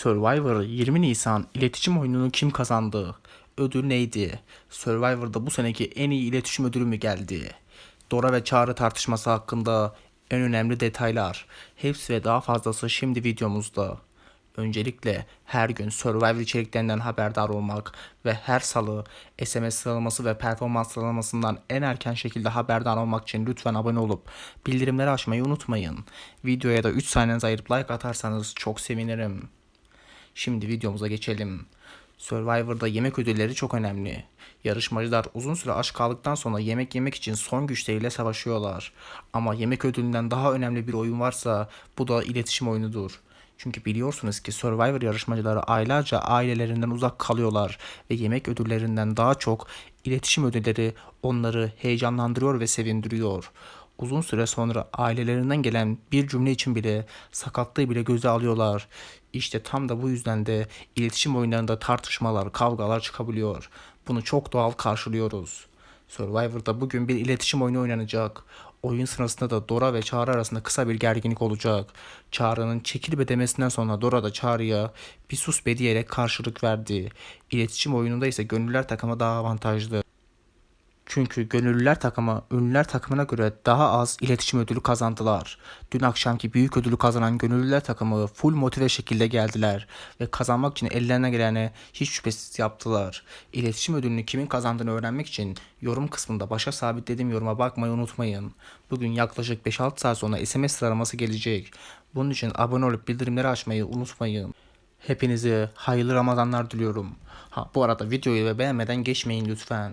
Survivor 20 Nisan iletişim oyununu kim kazandı? Ödül neydi? Survivor'da bu seneki en iyi iletişim ödülü mü geldi? Dora ve Çağrı tartışması hakkında en önemli detaylar. Hepsi ve daha fazlası şimdi videomuzda. Öncelikle her gün Survivor içeriklerinden haberdar olmak ve her salı SMS sıralaması ve performans sıralamasından en erken şekilde haberdar olmak için lütfen abone olup bildirimleri açmayı unutmayın. Videoya da 3 saniyenizi ayırıp like atarsanız çok sevinirim. Şimdi videomuza geçelim. Survivor'da yemek ödülleri çok önemli. Yarışmacılar uzun süre aç kaldıktan sonra yemek yemek için son güçleriyle savaşıyorlar. Ama yemek ödülünden daha önemli bir oyun varsa bu da iletişim oyunudur. Çünkü biliyorsunuz ki Survivor yarışmacıları aylarca ailelerinden uzak kalıyorlar ve yemek ödüllerinden daha çok iletişim ödülleri onları heyecanlandırıyor ve sevindiriyor. Uzun süre sonra ailelerinden gelen bir cümle için bile sakatlığı bile göze alıyorlar. İşte tam da bu yüzden de iletişim oyunlarında tartışmalar, kavgalar çıkabiliyor. Bunu çok doğal karşılıyoruz. Survivor'da bugün bir iletişim oyunu oynanacak. Oyun sırasında da Dora ve Çağrı arasında kısa bir gerginlik olacak. Çağrı'nın çekil be demesinden sonra Dora da Çağrı'ya bir sus be diyerek karşılık verdi. İletişim oyununda ise gönüllüler takımı daha avantajlı. Çünkü gönüllüler takımı ünlüler takımına göre daha az iletişim ödülü kazandılar. Dün akşamki büyük ödülü kazanan gönüllüler takımı full motive şekilde geldiler ve kazanmak için ellerine geleni hiç şüphesiz yaptılar. İletişim ödülünü kimin kazandığını öğrenmek için yorum kısmında başa sabitlediğim yoruma bakmayı unutmayın. Bugün yaklaşık 5-6 saat sonra SMS sıralaması gelecek. Bunun için abone olup bildirimleri açmayı unutmayın. Hepinize hayırlı Ramazanlar diliyorum. Ha bu arada videoyu ve beğenmeden geçmeyin lütfen.